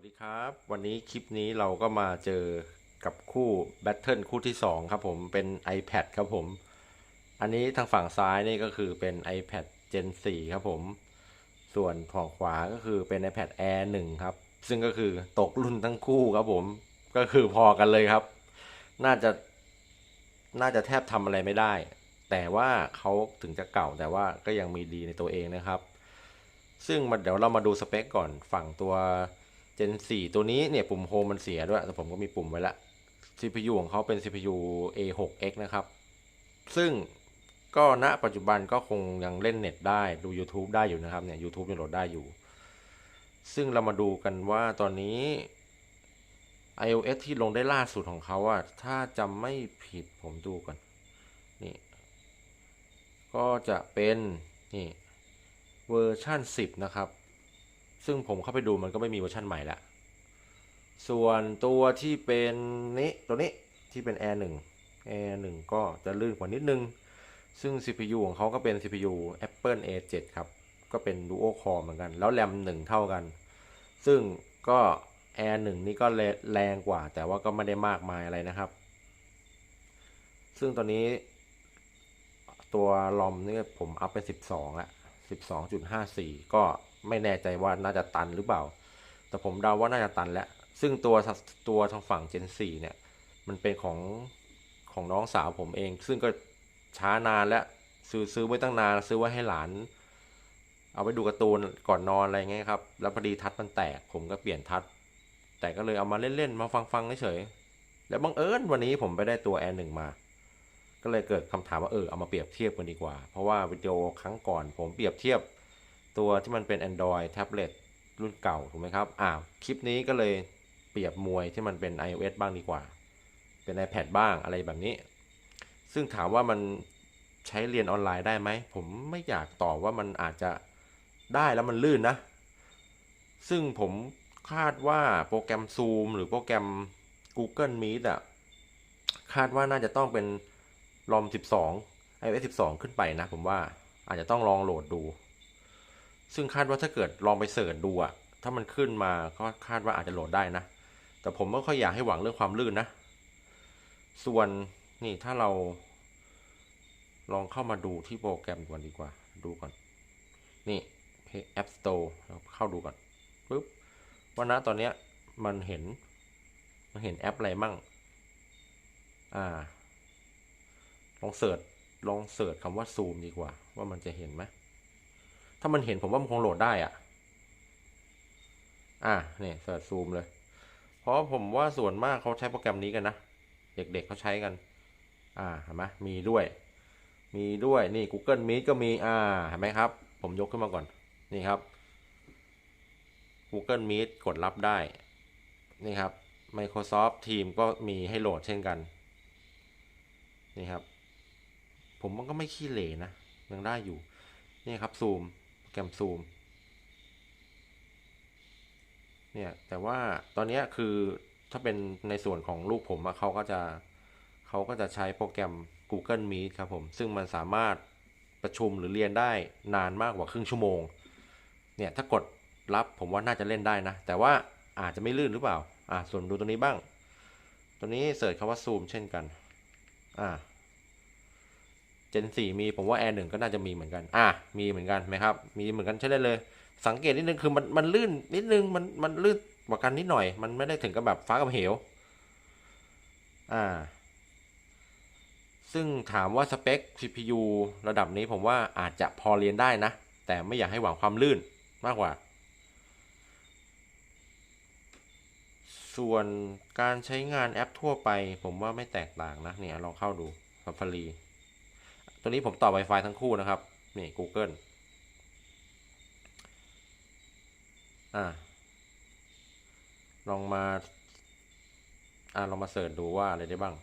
สวัสดีครับ วันนี้คลิปนี้เราก็มาเจอกับคู่แบทเทิลคู่ที่ 2 ครับผมเป็น iPad ครับผม อันนี้ทางฝั่งซ้ายนี่ก็คือเป็น iPad Gen 4 ครับผม ส่วนฝั่งขวาก็คือเป็น iPad Air 1 ครับ ซึ่งก็คือตกรุ่นทั้งคู่ครับผมก็คือพอกันเลยครับ น่าจะน่าจะแทบทำอะไรไม่ได้ แต่ว่าเขาถึงจะเก่าแต่ว่าก็ยังมีดีในตัวเองนะครับ ซึ่งมาเดี๋ยวเรามาดูสเปคก่อนฝั่งตัว Gen 4 ตัวนี้เนี่ยปุ่มโฮมมันเสียด้วย แต่ผมก็มีปุ่มไว้ละ CPU ของเขาเป็น CPU A6X นะครับ ซึ่งก็ณปัจจุบันก็คงยังเล่นเน็ตได้ดู YouTube ได้อยู่นะครับเนี่ย YouTube ยังโหลดได้อยู่ ซึ่งเรามาดูกันว่าตอนนี้ iOS ที่ลงได้ล่าสุดของเขาอะถ้าจำไม่ผิดผมดูก่อน นี่ ก็จะเป็น นี่ เวอร์ชัน10 นะครับ ซึ่งผมเข้าไปดูมันก็ไม่มีเวอร์ชันใหม่ละส่วนตัวที่เป็นนี้ตัวนี้ที่เป็น Air 1 Air 1ก็จะลื่นกว่านิดนึง ซึ่ง CPU ของเขาก็เป็น CPU Apple A7 ครับ ก็เป็น Dual Core เหมือนกัน แล้วแรม1 เท่ากัน ซึ่งก็ Air 1 นี่ก็แรงกว่า แต่ว่าก็ไม่ได้มากมายอะไรนะครับ ซึ่งตอนนี้ตัวลอมนี่ผมอัพเป็น 12ละ12.54 ก็ ไม่แน่ใจว่าน่าจะตันหรือเปล่า แต่ผมเดาว่าน่าจะตันแล้ว ซึ่งตัวตัวทางฝั่ง Gen 4เนี่ย มันเป็นของของน้องสาวผมเอง ซึ่งก็ช้านานแล้วซื้อซื้อไว้ตั้งนานซื้อไว้ให้หลาน เอาไปดูการ์ตูนก่อนนอนอะไรเงี้ยครับ แล้วพอดีทัดมันแตก ผมก็เปลี่ยนทัด แต่ก็เลยเอามาเล่นๆ มาฟังๆเฉยๆ แล้วบังเอิญวันนี้ผมไปได้ตัว Air 1มา ก็เลยเกิดคำถามว่าเออเอามาเปรียบเทียบกันดีกว่า เพราะว่าวิดีโอครั้งก่อนผมเปรียบเทียบ ตัวที่มันเป็น Android แท็บเล็ตรุ่นเก่าถูกไหมครับอ่าคลิปนี้ก็เลยเปรียบมวยที่มันเป็น iOS บ้างดีกว่า เป็น iPad บ้างอะไรแบบนี้ ซึ่งถามว่ามันใช้เรียนออนไลน์ได้ไหม ผมไม่อยากตอบว่ามันอาจจะได้แล้วมันลื่นนะ ซึ่งผมคาดว่าโปรแกรม Zoom หรือโปรแกรม Google Meet อะคาดว่าน่าจะต้องเป็นลอม12 iOS 12 ขึ้นไปนะ ผมว่าอาจจะต้องลองโหลดดู ซึ่งคาดว่าถ้าเกิดลองไปเสิร์ชดูอะถ้ามันขึ้นมาก็คาดว่าอาจจะโหลดได้นะ แต่ผมไม่ค่อยอยากให้หวังเรื่องความลื่นนะ ส่วนนี่ถ้าเรา ลองเข้ามาดูที่โปรแกรมก่อนดีกว่า ดูก่อน นี่ App Store เราเข้าดูก่อนปุ๊บว่านะตอนเนี้ยมันเห็น มันเห็นแอปอะไรมั่ง อ่า ลองเสิร์ชลองเสิร์ชคำว่าซูมดีกว่า ว่ามันจะเห็นไหม ถ้ามันเห็นผมว่ามันคงโหลดได้อะ อ่าเนี่ยเสิร์ชซูมเลย เพราะผมว่าส่วนมากเขาใช้โปรแกรมนี้กันนะ เด็กๆเขาใช้กัน อ่าเห็นไหมมีด้วย มีด้วยนี่ Google Meet ก็มี อ่าเห็นไหมครับ ผมยกขึ้นมาก่อน นี่ครับ Google Meet กดรับได้ นี่ครับ Microsoft Teams ก็มีให้โหลดเช่นกัน นี่ครับ ผมมันก็ไม่ขี้เหร่นะ ยังได้อยู่ นี่ครับซูม โปรแกรมซูมเนี่ยแต่ว่าตอนนี้คือถ้าเป็นในส่วนของลูกผมเขาก็จะเขาก็จะใช้โปรแกรม Google Meet ครับผม ซึ่งมันสามารถประชุมหรือเรียนได้นานมากกว่าครึ่งชั่วโมง เนี่ยถ้ากดรับผมว่าน่าจะเล่นได้นะ แต่ว่าอาจจะไม่ลื่นหรือเปล่า อ่าส่วนดูตัวนี้บ้าง ตัวนี้เสิร์ชคำว่าซูมเช่นกัน อ่า Gen 4มีผมว่า Air 1 ก็น่าจะมีเหมือนกัน อะ มีเหมือนกันไหมครับ มีเหมือนกันใช้ได้เลย สังเกตนิดนึงคือมันมันลื่นนิดนึงมันมันลื่นกว่ากันนิดหน่อย มันไม่ได้ถึงกับแบบฟ้ากับเหว อ่า ซึ่งถามว่าสเปค CPU ระดับนี้ผมว่าอาจจะพอเรียนได้นะ แต่ไม่อยากให้หวังความลื่นมากกว่า ส่วนการใช้งานแอปทั่วไป ผมว่าไม่แตกต่างนะเนี่ยลองเข้าดู Safari ตัวนี้ผมต่อ Wi-Fi ทั้งคู่นะครับ นี่ Google อ่าลองมา อ่าลองมาเสิร์ชดูว่าอะไรได้บ้าง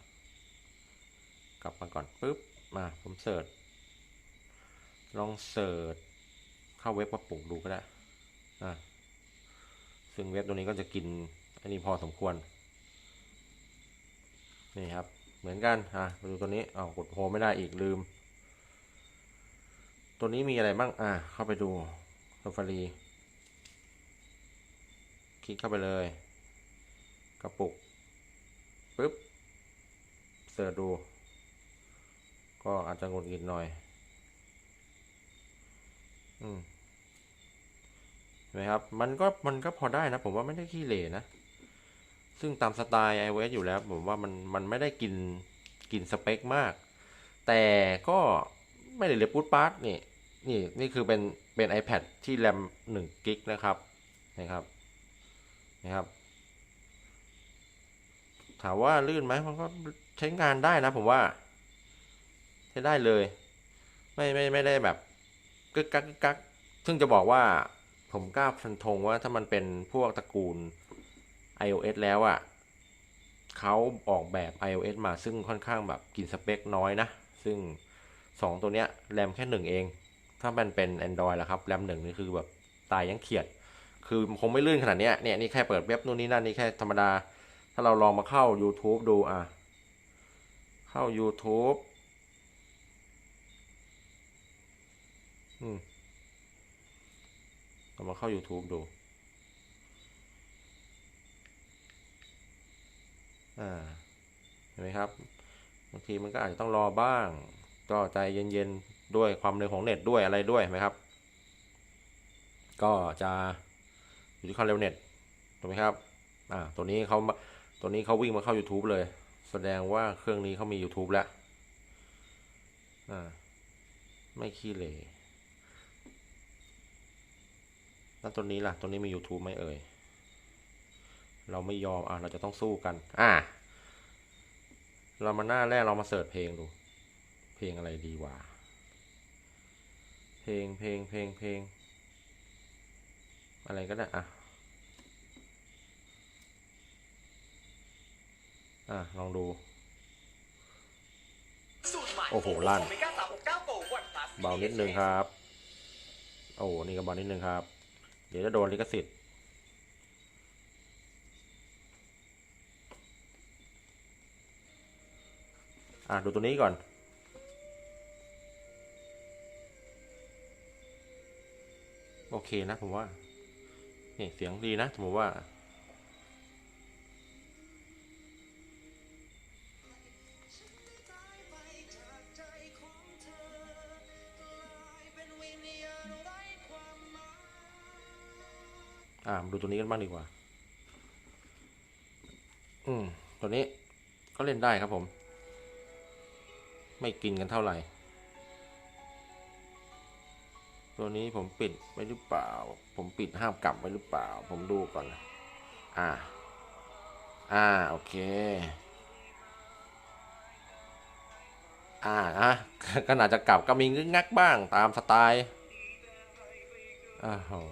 กลับมาก่อนปุ๊บ มาผมเสิร์ช ลองเสิร์ชเข้าเว็บมาปลูกดูก็ได้ อ่าซึ่งเว็บตัวนี้ก็จะกิน อันนี้พอสมควร นี่ครับ เหมือนกัน อะมาดูตัวนี้อ้าวกดโฮไม่ได้อีกลืม ตัวนี้มีอะไรบ้าง อะเข้าไปดู Safari คลิกเข้าไปเลย กระปุกปึ๊บเสิร์ชดู ก็อาจจะงดหงิดหน่อย อืมเห็นไหมครับ มันก็มันก็พอได้นะ ผมว่าไม่ได้ขี้เหร่นะ ซึ่งตามสไตล์ iOS อยู่แล้ว ผมว่ามันมันไม่ได้กินกินสเปคมาก แต่ก็ ไม่ได้เลยปุ๊ดปาร์ตนี่นี่นี่คือเป็นเป็น iPad ที่แรม1กิกนะครับนะครับนะครับ ถามว่าลื่นไหมมันก็ใช้งานได้นะผมว่า ใช้ได้เลย ไม่ไม่ไม่ได้แบบกึกกักกึกกักซึ่งจะบอกว่าผมกล้าฟันธงว่าถ้ามันเป็นพวกตระกูล iOS แล้วอะ่ะเขาออกแบบ iOS มาซึ่งค่อนข้างแบบกินสเปคน้อยนะ ซึ่ง 2 ตัวเนี้ยแรมแค่หนึ่งเอง ถ้ามันเป็น Android แล้วครับแรมหนึ่งนี่คือแบบตายยังเขียด คือคงไม่ลื่นขนาดเนี้ยเนี่ยนี่แค่เปิดเว็บนู่นนี่นั่นนี่แค่ธรรมดา ถ้าเราลองมาเข้า YouTube ดูอะ เข้า YouTube อืมเรามาเข้า YouTube ดูอ่าเห็นไหมครับ บางทีมันก็อาจจะต้องรอบ้าง ก็ใจเย็นๆด้วยความเร็วของเน็ตด้วยอะไรด้วยไหมครับ ก็จะอยู่ที่ความเร็วเน็ตถูกไหมครับอ่าตัวนี้เขาตัวนี้เขาวิ่งมาเข้า YouTube เลย แสดงว่าเครื่องนี้เขามี YouTube แล้วอ่าไม่ขี้เหร่แล้วตัวนี้ล่ะ ตัวนี้มี YouTube ไหมเอ่ย เราไม่ยอม อะ เราจะต้องสู้กัน อ่าเรามาหน้าแรกเรามาเสิร์ชเพลงดู เพลงอะไรดีวะเพลงเพลงเพลงเพลง อะไรก็ได้อะ อะ ลองดู โอ้โห ลั่น เบานิดนึงครับ โอ้นี่ก็เบานิดนึงครับ เดี๋ยวจะโดนลิขสิทธิ์อะ ดูตัวนี้ก่อน เคนะผมว่านี่เสียงดีนะผมว่า อ่ามาดูตัวนี้กันบ้างดีกว่า อืม ตัวนี้ก็เล่นได้ครับผม ไม่กินกันเท่าไหร่ ตัวนี้ผมปิดไว้หรือเปล่า ผมปิดห้ามกลับไว้หรือเปล่า ผมดูก่อนนะอ่า อ่า โอเค อ่าอะก็น่าจะกลับก็มีงึกงักบ้างตามสไตล์อ้าว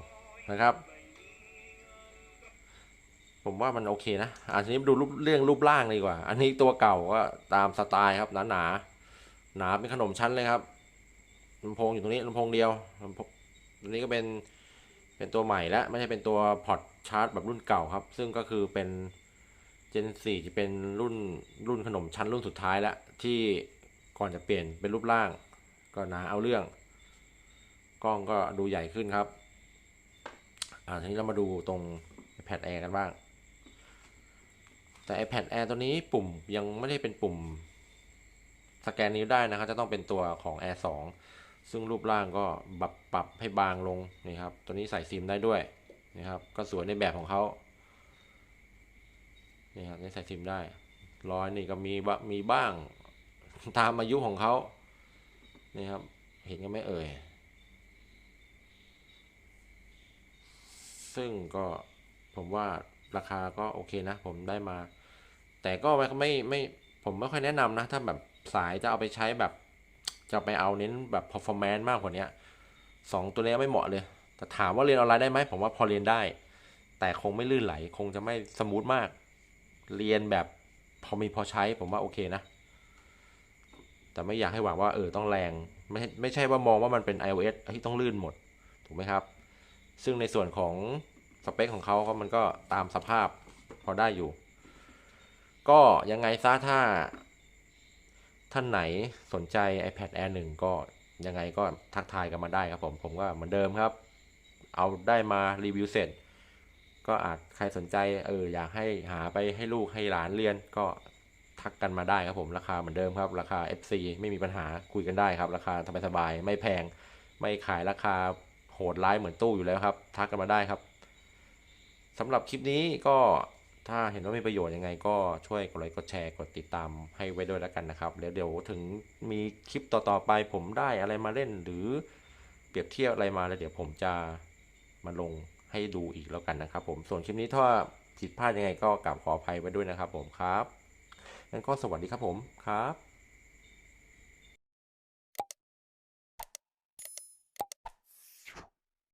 นะครับ ผมว่ามันโอเคนะอันนี้ดูรูปเรื่องรูปร่างดีกว่า อันนี้ตัวเก่าก็ตามสไตล์ครับหนาหนาหนาเป็นขนมชั้นเลยครับ ลำโพงอยู่ตรงนี้ลำโพงเดียวลำโพงตัวนี้ก็เป็นเป็นตัวใหม่แล้วไม่ใช่เป็นตัวพอร์ตชาร์จแบบรุ่นเก่าครับ ซึ่งก็คือเป็น Gen 4 จะเป็นรุ่นรุ่นขนมชั้นรุ่นสุดท้ายแล้ว ที่ก่อนจะเปลี่ยนเป็นรูปร่าง ก็หนาเอาเรื่อง กล้องก็ดูใหญ่ขึ้นครับ อ่าทีนี้เรามาดูตรง iPad Air กันบ้าง แต่ iPad Air ตัวนี้ปุ่มยังไม่ได้เป็นปุ่ม สแกนนิ้วได้นะครับ จะต้องเป็นตัวของ Air 2 ซึ่งรูปร่างก็ปรับปรับให้บางลงนี่ครับ ตัวนี้ใส่ซิมได้ด้วยนะครับ ก็สวยในแบบของเขานี่ครับนี่ใส่ซิมได้รอยนี่ก็มีบะมีบ้างตามอายุของเขานี่ครับ เห็นกันไหมเอ่ย ซึ่งก็ผมว่าราคาก็โอเคนะ ผมได้มา แต่ก็ไม่ไม่ไม่ผมไม่ค่อยแนะนำนะ ถ้าแบบสายจะเอาไปใช้แบบ จะไปเอาเน้นแบบ performance มากกว่านี้สองตัวนี้ไม่เหมาะเลย แต่ถามว่าเรียนออนไลน์ได้ไหมผมว่าพอเรียนได้ แต่คงไม่ลื่นไหล คงจะไม่สมูทมาก เรียนแบบพอมีพอใช้ผมว่าโอเคนะ แต่ไม่อยากให้หวังว่าเออต้องแรง ไม่ไม่ใช่ว่ามองว่ามันเป็น iOS ที่ต้องลื่นหมด ถูกไหมครับ ซึ่งในส่วนของสเปคของเขาก็มันก็ตามสภาพพอได้อยู่ ก็ยังไงซะถ้า ท่านไหนสนใจ iPad Air 1 ก็ยังไงก็ทักทายกันมาได้ครับผม ผมก็เหมือนเดิมครับ เอาได้มารีวิวเสร็จ ก็อาจใครสนใจเอออยากให้หาไปให้ลูกให้หลานเรียนก็ทักกันมาได้ครับผมราคาเหมือนเดิมครับ ราคา FC ไม่มีปัญหาคุยกันได้ครับ ราคาสบายๆไม่แพง ไม่ขายราคาโหดร้ายเหมือนตู้อยู่แล้วครับ ทักกันมาได้ครับสำหรับคลิปนี้ก็ ถ้าเห็นว่ามีประโยชน์ยังไงก็ช่วยกดไลค์กดแชร์กดติดตามให้ไว้ด้วยแล้วกันนะครับแล้วเดี๋ยวถึงมีคลิปต่อๆไปผมได้อะไรมาเล่นหรือเปรียบเทียบอะไรมาแล้วเดี๋ยวผมจะมาลงให้ดูอีกแล้วกันนะครับ ผมส่วนคลิปนี้ถ้าผิดพลาดยังไงก็กราบขออภัยไว้ด้วยนะครับ ผมครับงั้นก็สวัสดีครับผมครับ